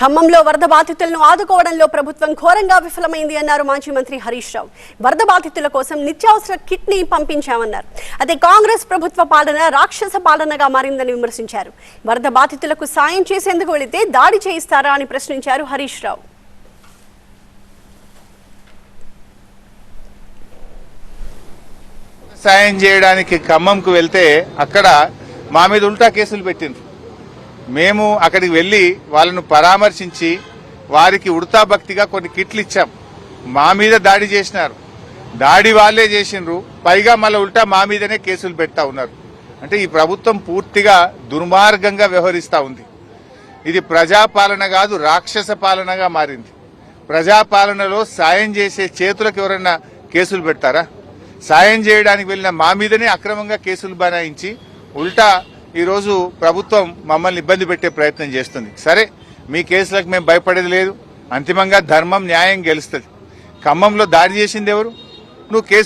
ఖమ్మంలో వరద బాధితులను ఆదుకోవడంలో ప్రభుత్వం ఘోరంగా విఫలమైంది అన్నారు మాజీ మంత్రి హరీష్ రావు. వరద బాధితుల కోసం నిత్యావసర కిట్ని పంపించామన్నారు. అదే కాంగ్రెస్ ప్రభుత్వ పాలన రాక్షస పాలనగా మారిందని విమర్శించారు. వరద బాధితులకు సాయం చేసేందుకు వెళితే దాడి చేయిస్తారా అని ప్రశ్నించారు హరీష్ రావు. సాయం చేయడానికి ఖమ్మంకు వెళ్తే అక్కడ మా మీద ఉల్టా కేసులు పెట్టిండ్రు. మేము అక్కడికి వెళ్ళి వాళ్ళను పరామర్శించి వారికి ఉడతా భక్తిగా కొన్ని కిట్లు ఇచ్చాం. మా మీద దాడి చేసినారు. దాడి వాళ్ళే చేసినారు పైగా మళ్ళీ ఉల్టా మా మీదనే కేసులు పెడతా ఉన్నారు. అంటే ఈ ప్రభుత్వం పూర్తిగా దుర్మార్గంగా వ్యవహరిస్తా ఉంది. ఇది ప్రజాపాలన కాదు రాక్షస పాలనగా మారింది. ప్రజాపాలనలో సాయం చేసే చేతులకు ఎవరన్నా కేసులు పెడతారా? సాయం చేయడానికి వెళ్ళిన మా మీదనే అక్రమంగా కేసులు బనాయించి ఉల్టా ఈరోజు ప్రభుత్వం మమ్మల్ని ఇబ్బంది పెట్టే ప్రయత్నం చేస్తుంది. సరే మీ కేసులకు మేము భయపడేది లేదు. అంతిమంగా ధర్మం న్యాయం గెలుస్తుంది. ఖమ్మంలో దాడి చేసింది ఎవరు? నువ్వు కేసు